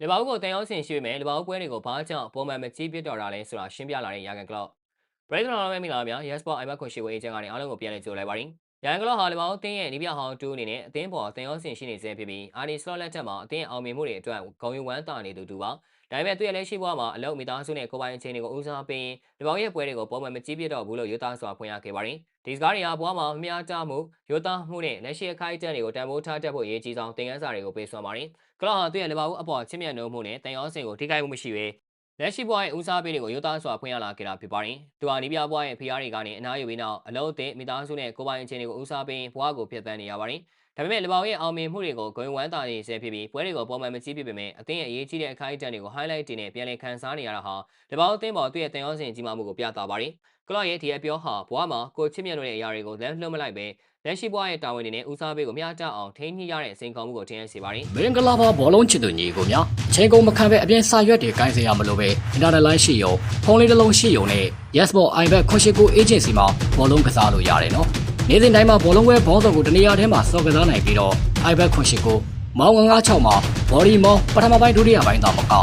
လီဗာပူးကိုတန်ရောင်းစင်ရှိပေမဲ့လီဗာပူးပွဲတွေကိုဘာကြောင့်ပုံမှန်မကြည့်ပြတော့တာလဲဆိုတာရှင်းပြလာတဲ့ရာဂန်ကလော့ဘရိတ်တော်လုံးမဲ့မိလာများ Yes Sport iMac ခွန်ရှိဝေးအေဂျင့်ကနေအားလုံးကိုပြန်လည်ကြိုလိုက်ပါရစေ။ ရာဂန်ကလော့ဟာလီဗာပူးတင်းရဲ့နီးပြဟောင်းတူးအနေနဲ့အသင်းပေါ်တန်ရောင်းစင်ရှိနေစေဖြစ်ပြီးအာဒီစလော့လက်ထက်မှာအသင်းအောင်မြင်မှုတွေအတွက်ဂုဏ်ယူဝမ်းသာနေသူတူပါ။ဒါပေမဲ့သူ့ရဲ့လက်ရှိဘဝမှာအလုံးမိသားစုနဲ့ကိုပိုင်အချင်းတွေကိုဦးစားပေးလီဗာပူးရဲ့ပွဲတွေကိုပုံမှန်မကြည့်ပြတော့ဘူးလို့ယူသားစွာဖွင့်ရခဲ့ပါတယ်။ဒီစကားတွေကဘဝမှာမမျှတမှုယူသားမှုနဲ့လက်ရှိအခိုက်အတန့်တွေကိုတန်ဖိုးထားတတ်ဖို့အရေးကြီးဆုံးသင်ခန်းစာတွေကိုပေးစွမ်းပါတယ်။ကလော့ဟာသူ့ရဲ့လီဗာပူးအပေါ်ချစ်မြတ်နိုးမှုနဲ့တန်ရောစင်ကိုထိခိုက်မှုမရှိဘဲ လက်ရှိဘဝရဲ့ဦးစားပေးတွေကိုရိုးသားစွာဖွင့်ရလာခဲ့တာဖြစ်ပါတယ်။သူဟာနီးပြဘဝရဲ့ဖိအားတွေကနေအနားယူပြီးနောက်အလုံးအသင်းမိသားစုနဲ့ကိုယ်ပိုင်အခြေအနေကိုဦးစားပေးဘဝကိုဖျက်ဆီးနေရပါတယ်။ဒါပေမဲ့လီဗာပူးရဲ့အောင်မြင်မှုတွေကိုဂုဏ်ဝမ်းသာနေစေဖြစ်ပြီးပွဲတွေကိုပုံမှန်မကြည့်ဖြစ်ပေမဲ့အသင်းရဲ့အရေးကြီးတဲ့အခိုက်အတန့်တွေကို highlight တင်နဲ့ပြန်လည်ခန်းစားနေရတာဟာလီဗာပူးအသင်းပေါ်သူ့ရဲ့တန်ရောစင်ကြီးမားမှုကိုပြသပါတယ်။ ကလော့ရဲ့ဒီအပြောဟာဘဝမှာကိုချစ်မြတ်လို့တဲ့အရာတွေကိုလမ်းလွှတ်မလိုက်ပဲလက်ရှိဘဝရဲ့တာဝန်တွေနဲ့ဦးစားပေးကိုမျှတအောင်ထိန်းညှိရတဲ့စိန်ခေါ်မှုကိုထင်ရစေပါတယ်။မင်္ဂလာပါဘောလုံးချစ်သူညီကိုများချိန်ကုန်မခံပဲအပြင်စာရွက်တွေကိုင်းစရာမလိုပဲအင်တာနက်လိုင်းရှိရုံဖုန်းလေးတစ်လုံးရှိရုံနဲ့ Yesbot iBet ခွန်ရှိကို agency မှာဘောလုံးကစားလို့ရတယ်နော်နေ့စဉ်တိုင်းမှာဘောလုံးပွဲဘောင်းဆောင်ကိုတနေရာထဲမှာစော်ကစားနိုင်ပြီးတော့ iBet ခွန်ရှိကိုမောင်း956မှာ body မောင်းပထမပိုင်းဒုတိယပိုင်းသာမက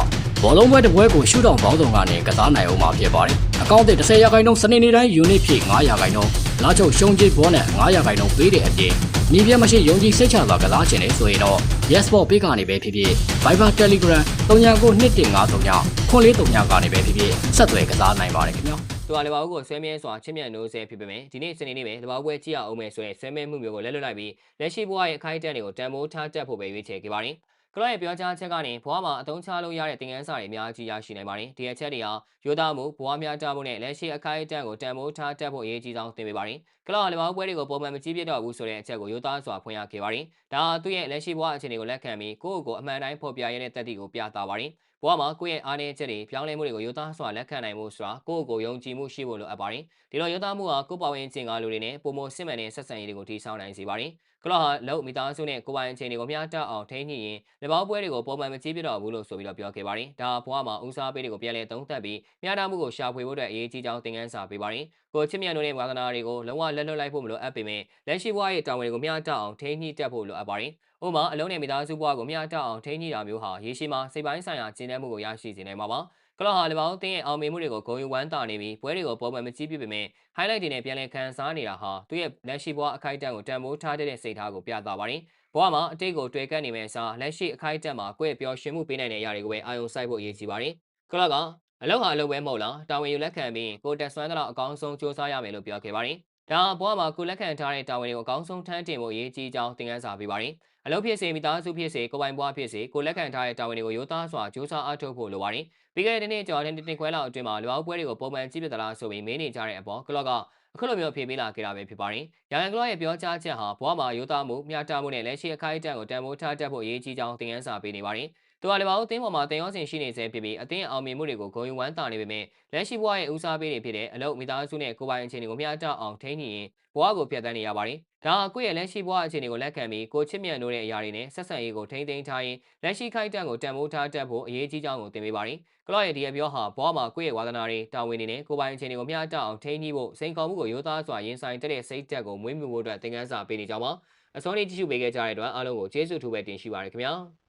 ဘောလုံးပွဲတစ်ပွဲကိုရှုထောင့်ဘောင်းဆောင်ကနေကစားနိုင်အောင်မှာဖြစ်ပါတယ်အကောင့်တစ်30ရာခိုင်နှုန်းစနေနေ့တိုင်း unit ဖြည့်9ရာခိုင်နှုန်းလာချုပ်ရှုံးကြေးဘောနဲ့9ရာခိုင်နှုန်းပေးတဲ့အပြင်ညီပြမရှိယုံကြည်စိတ်ချစွာကစားခြင်းလေဆိုရင်တော့ Yesbot ပေးကနေပဲဖြစ်ဖြစ် Viber Telegram 399253ည9439ကနေပဲဖြစ်ဖြစ်ဆက်သွယ်ကစားနိုင်ပါတယ်ခင်ဗျာသူကလီဗာပူးကိုဆွဲမြဲစွာချစ်မြတ်နိုးဆဲဖြစ်ပေမဲ့ဒီနေ့စနေနေ့ပဲလီဗာပူးပွဲကြည့်ရအောင်မယ်ဆိုရင်ဆွဲမြဲမှုမျိုးကိုလက်လွတ်လိုက်ပြီးလက်ရှိဘဝရဲ့အခိုက်အတန့်တွေကိုတန်ဖိုးထားတတ်ဖို့ပဲရွေးချယ်ခဲ့ပါတယ်။ ကလော့ရဲ့ပြောကြားချက်ကနေဘဝမှာအသုံးချလို့ရတဲ့သင်ခန်းစာတွေအများကြီးရရှိနိုင်ပါတယ်။ဒီအချက်တွေဟာရိုးသားမှုဘဝများတာမှုနဲ့လက်ရှိအခိုက်အတန့်ကိုတန်ဖိုးထားတတ်ဖို့အရေးကြီးဆုံးသင်ပေးပါတယ်။ကလော့ဟာလီဗာပူးပွဲတွေကိုပုံမှန်မကြည့်ပြတော့ဘူးဆိုတဲ့အချက်ကိုရိုးသားစွာဖွင့်ရခဲ့ပါတယ်။ဒါဟာသူ့ရဲ့လက်ရှိဘဝအခြေအနေကိုလက်ခံပြီးကိုယ့်ကိုယ်ကိုအမှန်တိုင်းဖော်ပြရတဲ့တက်တီကိုပြသပါတယ်။ ဘဝမှာကိုယ့်ရဲ့အားနည်းချက်တွေပြောင်းလဲမှုတွေကိုရိုးသားစွာလက်ခံနိုင်မှုဆိုတာကိုယ့်ကိုယ်ယုံကြည်မှုရှိဖို့လိုအပ်ပါတယ်။ဒီလိုရိုးသားမှုဟာကိုယ့်ပဝင်းချင်းကားလူတွေနဲ့ပုံမစစ်မှန်တဲ့ဆက်ဆံရေးတွေကိုထိဆောင်နိုင်စေပါတယ်။ကလော့ဟာလုံမိသားစုနဲ့ကိုယ်ပိုင်အခြေအနေကိုမျှတအောင်ထိန်းညှိရင်လဘောပွဲတွေကိုပုံမှန်မကြည့်ပြတော့ဘူးလို့ဆိုပြီးတော့ပြောခဲ့ပါတယ်။ဒါဘဝမှာဦးစားပေးတွေကိုပြန်လည်သုံးသပ်ပြီးမျှတမှုကိုရှာဖွေဖို့အတွက်အရေးကြီးကြောင်းသင်ခန်းစာပေးပါတယ်။ကိုချစ်မြတ်တို့ရဲ့ဝါသနာတွေကိုလုံးဝလက်လွတ်လိုက်ဖို့မလိုအပ်ပေမဲ့လက်ရှိဘဝရဲ့တာဝန်တွေကိုမျှတအောင်ထိန်းညှိတတ်ဖို့လိုအပ်ပါတယ်။ဥပမာအလုံးနဲ့မိသားစုဘဝကိုမျှတအောင်ထိန်းညှိတာမျိုးဟာရေရှည်မှာစိတ်ပိုင်းဆိုင်ရာကျဉ်းနှံမှုကိုရရှိစေနိုင်မှာပါ။ကလော့ဟာလဘောင်းတင်းရဲ့အောင်မြင်မှုတွေကိုဂုဏ်ယူဝမ်းသာနေပြီးပွဲတွေကိုပုံမှန်မကြည့်ပြပေမဲ့ highlight တွေနဲ့ပြန်လည်ခန်းစားနေတာဟာသူ့ရဲ့လက်ရှိဘဝအခိုက်အတန့်ကိုတန်ဖိုးထားတဲ့စိတ်ထားကိုပြသပါတယ်။ဘဝမှာအတိတ်ကိုတွေ့ကပ်နေမယ့်အစားလက်ရှိအခိုက်အတန့်မှာကိုယ့်ရဲ့ပျော်ရွှင်မှုပေးနိုင်တဲ့အရာတွေကိုပဲအာရုံစိုက်ဖို့အရေးကြီးပါတယ်။ကလော့ကအလောက်ဟာအလုပ်ပဲမဟုတ်လားတာဝန်ယူလက်ခံပြီးကိုတက်ဆွမ်းတော့အကောင်းဆုံးစ조사ရမယ်လို့ပြောခဲ့ပါတယ်။ ဒါဘဝမှာကိုလက်ခံထားတဲ့တာဝန်တွေကိုအကောင်းဆုံးထမ်းတင်ဖို့အရေးကြီးကြောင်းသင်ခန်းစာပေးပါတယ်။အလုပ်ဖြစ်စေမိသားစုဖြစ်စေကိုပိုင်ဘွားဖြစ်စေကိုလက်ခံထားတဲ့တာဝန်တွေကိုရိုးသားစွာစ조사အားထုတ်ဖို့လိုပါတယ်။ပြီးခဲ့တဲ့နေ့ကျော်တဲ့တင်ခွဲလောက်အတွင်းမှာလူအောင်ပွဲတွေကိုပုံမှန်ကြည့်ပြသလားဆိုပြီးမင်းနေကြတဲ့အပေါ်ကလော့ကအခုလိုမျိုးဖြေပေးလာခဲ့တာပဲဖြစ်ပါတယ်။ရန်ကလော့ရဲ့ပြောကြားချက်ဟာဘဝမှာရိုးသားမှုမျှတမှုနဲ့လက်ရှိအခိုက်အတန့်ကိုတန်ဖိုးထားတတ်ဖို့အရေးကြီးကြောင်းသင်ခန်းစာပေးနေပါတယ်။ သူကလည်းဘာလို့အသင်းပေါ်မှာတင်ရောစင်ရှိနေစေဖြစ်ပြီးအသင်းအောင်မြင်မှုတွေကိုဂုဏ်ယူဝမ်းသာနေပေမဲ့လက်ရှိဘဝရဲ့ဦးစားပေးတွေဖြစ်တဲ့အလုပ်မိသားစုနဲ့ကိုယ်ပိုင်အခြေအနေကိုမျှတအောင်ထိန်းညှိရင်ဘဝကိုဖျက်ဆီးနေရပါတယ်။ဒါကကိုယ့်ရဲ့လက်ရှိဘဝအခြေအနေကိုလက်ခံပြီးကိုချစ်မြတ်နိုးတဲ့အရာတွေနဲ့ဆက်ဆံရေးကိုထိန်းသိမ်းထားရင်လက်ရှိခိုက်တန့်ကိုတန်ဖိုးထားတတ်ဖို့အရေးကြီးကြောင်းကိုသင်ပေးပါတယ်။ကလော့ရဲ့ဒီအပြောဟာဘဝမှာကိုယ့်ရဲ့ဝါသနာတွေတာဝန်တွေနဲ့ကိုယ်ပိုင်အခြေအနေကိုမျှတအောင်ထိန်းညှိဖို့စိန်ခေါ်မှုကိုရိုးသားစွာရင်ဆိုင်တဲ့စိတ်ဓာတ်ကိုမွေးမြူဖို့အတွက်သင်ခန်းစာပေးနေကြပါအစောနေ့ကြည့်ရှုပေးခဲ့ကြတဲ့အတွက်အားလုံးကိုကျေးဇူးထူးပဲတင်ရှိပါရခင်ဗျာ။